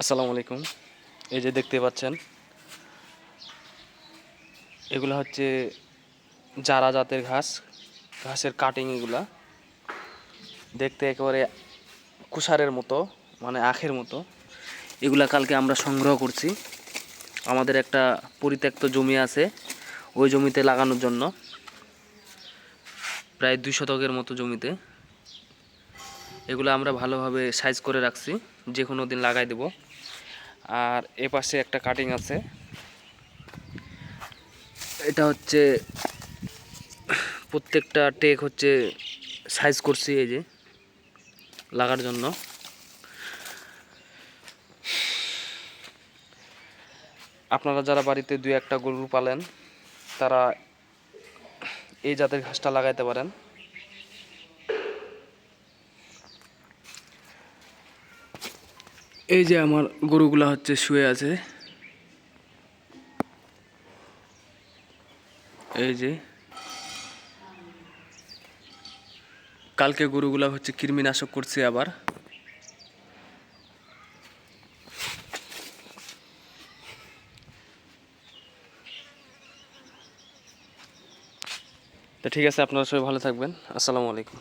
আসসালামু আলাইকুম। এই যে দেখতে পাচ্ছেন, এগুলো হচ্ছে জারা জাতের ঘাস, ঘাসের কাটিং এগুলা। দেখতে একেবারে কুষারের মতো মানে আখের মতো। এগুলা কালকে আমরা সংগ্রহ করছি। আমাদের একটা পরিত্যক্ত জমি আছে, ওই জমিতে লাগানোর জন্য। প্রায় দুই শতকের মতো জমিতে। এগুলো আমরা ভালোভাবে সাইজ করে রাখছি যে কোনো দিন লাগাই দেব। আর এ পাশে একটা কাটিং আছে। এটা হচ্ছে, প্রত্যেকটা টেক হচ্ছে সাইজ করছি এই যে, লাগার জন্য। আপনারা যারা বাড়িতে দুই একটা গরু পালেন, তারা এই জাতের ঘাসটা লাগাইতে পারেন। এই যে আমার গরুগুলা হচ্ছে শুয়ে আছে। এই যে। কালকে গরুগুলা হচ্ছে কৃমিনাশক করছি আবার। তো ঠিক আছে, আপনারা সবাই ভালো থাকবেন। আসসালামু আলাইকুম।